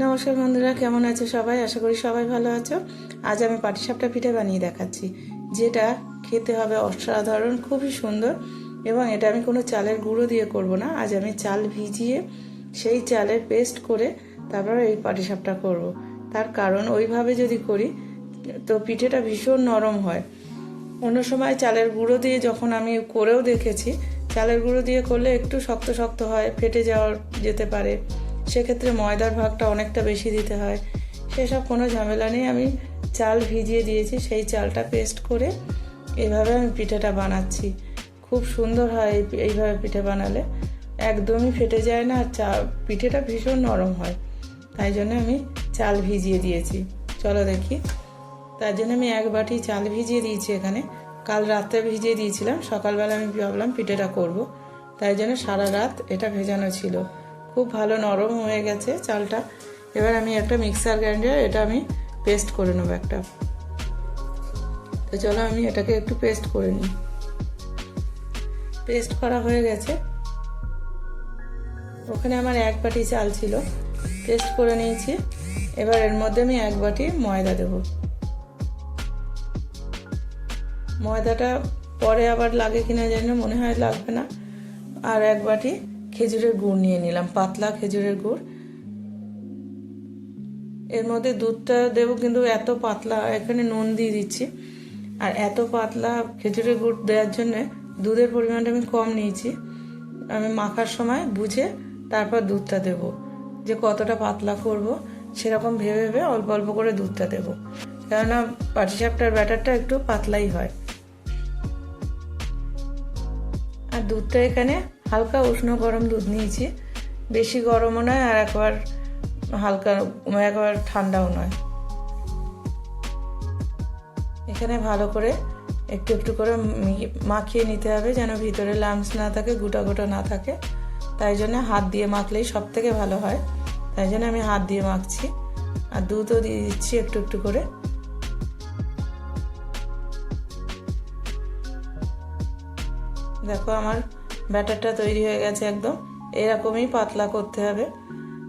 নমস্কার বন্ধুরা, কেমন আছো সবাই? আশা করি সবাই ভালো আছো। আজ আমি পাটিসাপটা পিঠে বানিয়ে দেখাচ্ছি, যেটা খেতে হবে অসাধারণ, খুবই সুন্দর এবং এটা আমি কোনো চালের গুঁড়ো দিয়ে করব না। আজ আমি চাল ভিজিয়ে সেই চালের পেস্ট করে তারপর এই পাটিসাপটা করব। তার কারণ ওইভাবে যদি করি, তো পিঠেটা ভীষণ নরম হয়। অন্য সময় চালের গুঁড়ো দিয়ে যখন আমি করেও দেখেছি, চালের গুঁড়ো দিয়ে করলে একটু শক্ত শক্ত হয়, ফেটে যাওয়ার যেতে পারে। সেক্ষেত্রে ময়দার ভাগটা অনেকটা বেশি দিতে হয়। সেসব কোনো ঝামেলা নেই। আমি চাল ভিজিয়ে দিয়েছি, সেই চালটা পেস্ট করে এভাবে আমি পিঠেটা বানাচ্ছি। খুব সুন্দর হয় এই- এইভাবে পিঠে বানালে। একদমই ফেটে যায় না আর চা, পিঠেটা ভীষণ নরম হয়। তাই জন্য আমি চাল ভিজিয়ে দিয়েছি। চলো দেখি। তার জন্য আমি এক বাটি চাল ভিজিয়ে দিয়েছি এখানে। কাল রাতে ভিজিয়ে দিয়েছিলাম। সকালবেলা আমি ভাবলাম পিঠেটা করব। তাই জন্য সারা রাত এটা ভেজানো ছিল। খুব ভালো নরম হয়ে গেছে চালটা। এবার আমি একটা মিক্সার গ্রাইন্ডার এটা আমি পেস্ট করে নেব একটা। তো চলো আমি এটাকে একটু পেস্ট করে নিই। পেস্ট করা হয়ে গেছে। ওখানে আমার এক বাটি চাল ছিল, পেস্ট করে নিয়েছি। এবার এর মধ্যে আমি এক বাটি ময়দা দেবো। ময়দাটা পরে আবার লাগে কিনা জানি মনে হয় লাগবে না। আর এক বাটি খেজুরের গুড় নিয়ে নিলাম, পাতলা খেজুরের গুড়। এর মধ্যে দুধটা দেবো কিন্তু এত পাতলা, এখানে নুন দিয়ে দিচ্ছি। আর এত পাতলা খেজুরের গুড় দেওয়ার জন্য দুধের পরিমাণটা আমি কম নিয়েছি। আমি মাখার সময় বুঝে তারপর দুধটা দেব। যে কতটা পাতলা করব, সেরকম ভেবে ভেবে অল্প অল্প করে দুধটা দেবো। কেননা পাটিসাপটার ব্যাটারটা একটু পাতলাই হয়। আর দুধটা এখানে হালকা উষ্ণ গরম দুধ নিয়েছি। বেশি গরমও নয় আর একবার হালকা, একবার ঠান্ডাও নয়। এখানে ভালো করে একটু একটু করে মাখিয়ে নিতে হবে যেন ভিতরে লামস না থাকে, গোটা গোটা না থাকে। তাই জন্য হাত দিয়ে মাখলেই সব থেকে ভালো হয়। তাই জন্য আমি হাত দিয়ে মাখছি। আর দুধও দিয়ে দিচ্ছি একটু একটু করে। দেখো আমার ব্যাটারটা তৈরি হয়ে গেছে একদম। এরকমই পাতলা করতে হবে,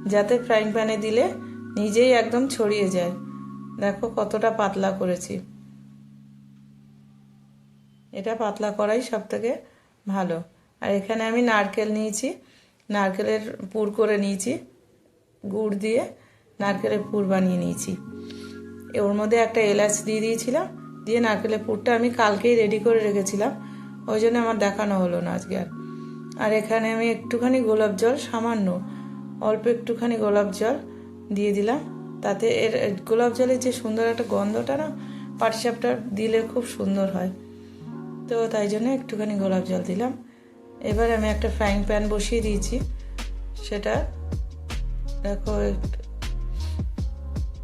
যাতে ফ্রাইং প্যানে দিলে নিজেই একদম ছড়িয়ে যায়। দেখো কতটা পাতলা করেছি। এটা পাতলা করাই সব থেকে ভালো। আর এখানে আমি নারকেল নিয়েছি, নারকেলের পুর করে নিয়েছি, গুড় দিয়ে নারকেলের পুর বানিয়ে নিয়েছি। ওর মধ্যে একটা এলাচ দিয়ে দিয়েছিলাম, দিয়ে নারকেলের পুরটা আমি কালকেই রেডি করে রেখেছিলাম, ওই জন্য আমার দেখানো হলো না আজকে আর। আর এখানে আমি একটুখানি গোলাপ জল, সামান্য, অল্প একটুখানি গোলাপ জল দিয়ে দিলাম। তাতে এর গোলাপ জলের যে সুন্দর একটা গন্ধটা না, পাটিসাপটা দিলে খুব সুন্দর হয়। তো তাই জন্য একটুখানি গোলাপ জল দিলাম। এবার আমি একটা ফ্রাইং প্যান বসিয়ে দিয়েছি। সেটা, দেখো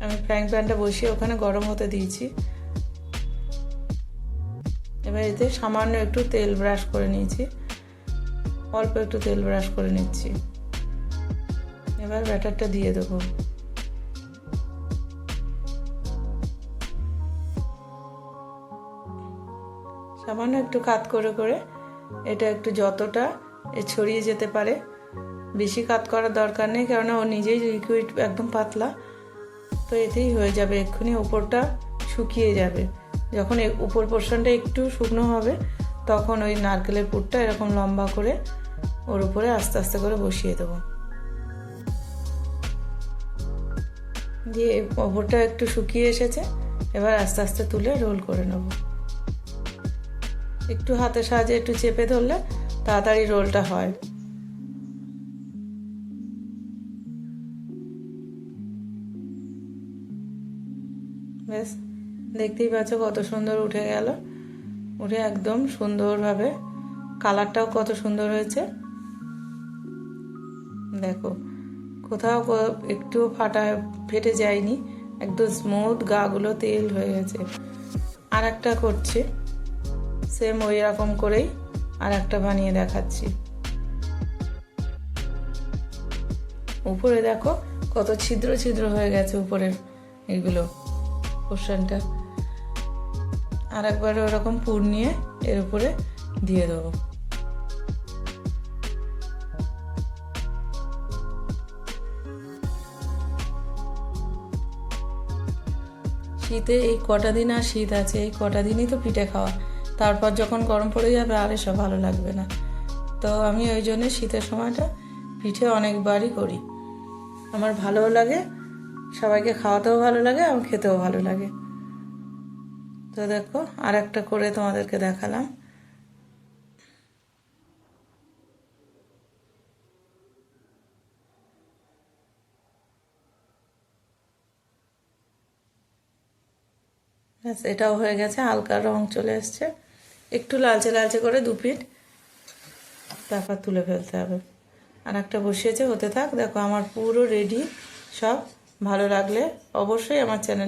আমি ফ্রাইং প্যানটা বসিয়ে ওখানে গরম হতে দিয়েছি। এবার এতে সামান্য একটু তেল ব্রাশ করে নিয়েছি। অল্প একটু তেল ব্রাশ করে নিচ্ছি। এবার ব্যাটারটা দিয়ে দেবো। সামান্য একটু কাত করে করে এটা একটু যতটা এ ছড়িয়ে যেতে পারে, বেশি কাত করার দরকার নেই, কেননা ও নিজেই লিকুইড একদম পাতলা। তো এতেই হয়ে যাবে, এক্ষুনি ওপরটা শুকিয়ে যাবে। যখন উপর পোর্শনটা একটু শুকনো হবে তখন ওই নারকেলের পুরটা এরকম লম্বা করে ওর উপরে আস্তে আস্তে করে বসিয়ে দেবো। দিয়ে ওপরটা একটু শুকিয়ে এসেছে, এবার আস্তে আস্তে তুলে রোল করে নেব। একটু হাতের সাহায্যে একটু চেপে ধরলে তাড়াতাড়ি রোলটা হয়। বেশ দেখতেই পাচ্ছ কত সুন্দর উঠে গেল। উঠে একদম সুন্দরভাবে কালারটাও কত সুন্দর হয়েছে। দেখো, কোথাও একটুও ফাটা ফেটে যায়নি, একদম স্মুথ গাগুলো তেল হয়ে গেছে। আর একটা করছি সেম ওই রকম করেই আর একটা বানিয়ে দেখাচ্ছি। উপরে দেখো, কত ছিদ্র ছিদ্র হয়ে গেছে উপরের এগুলো, পোর্শনটা। আর একবার ওরকম পুর নিয়ে এর উপরে দিয়ে দেবো। শীতে এই কটা দিন আর শীত আছে, এই কটা দিনই তো পিঠে খাওয়া। তারপর যখন গরম পড়ে যাবে আর এসব ভালো লাগবে না। তো আমি ওই জন্য শীতের সময়টা পিঠে অনেকবারই করি। আমার ভালোও লাগে, সবাইকে খাওয়াতেও ভালো লাগে, এবং খেতেও ভালো লাগে। তো দেখো আর একটা করে তোমাদেরকে দেখালাম। ব্যাস, এটাও হয়ে গেছে হালকা রং চলে এসছে। একটু লালচে লালচে করে দু পিঠ, তারপর তুলে ফেলতে হবে। আর একটা বসিয়েছে, হতে থাক। দেখো, আমার পুরো রেডি, সব ভালো লাগলে অবশ্যই আমার চ্যানেলে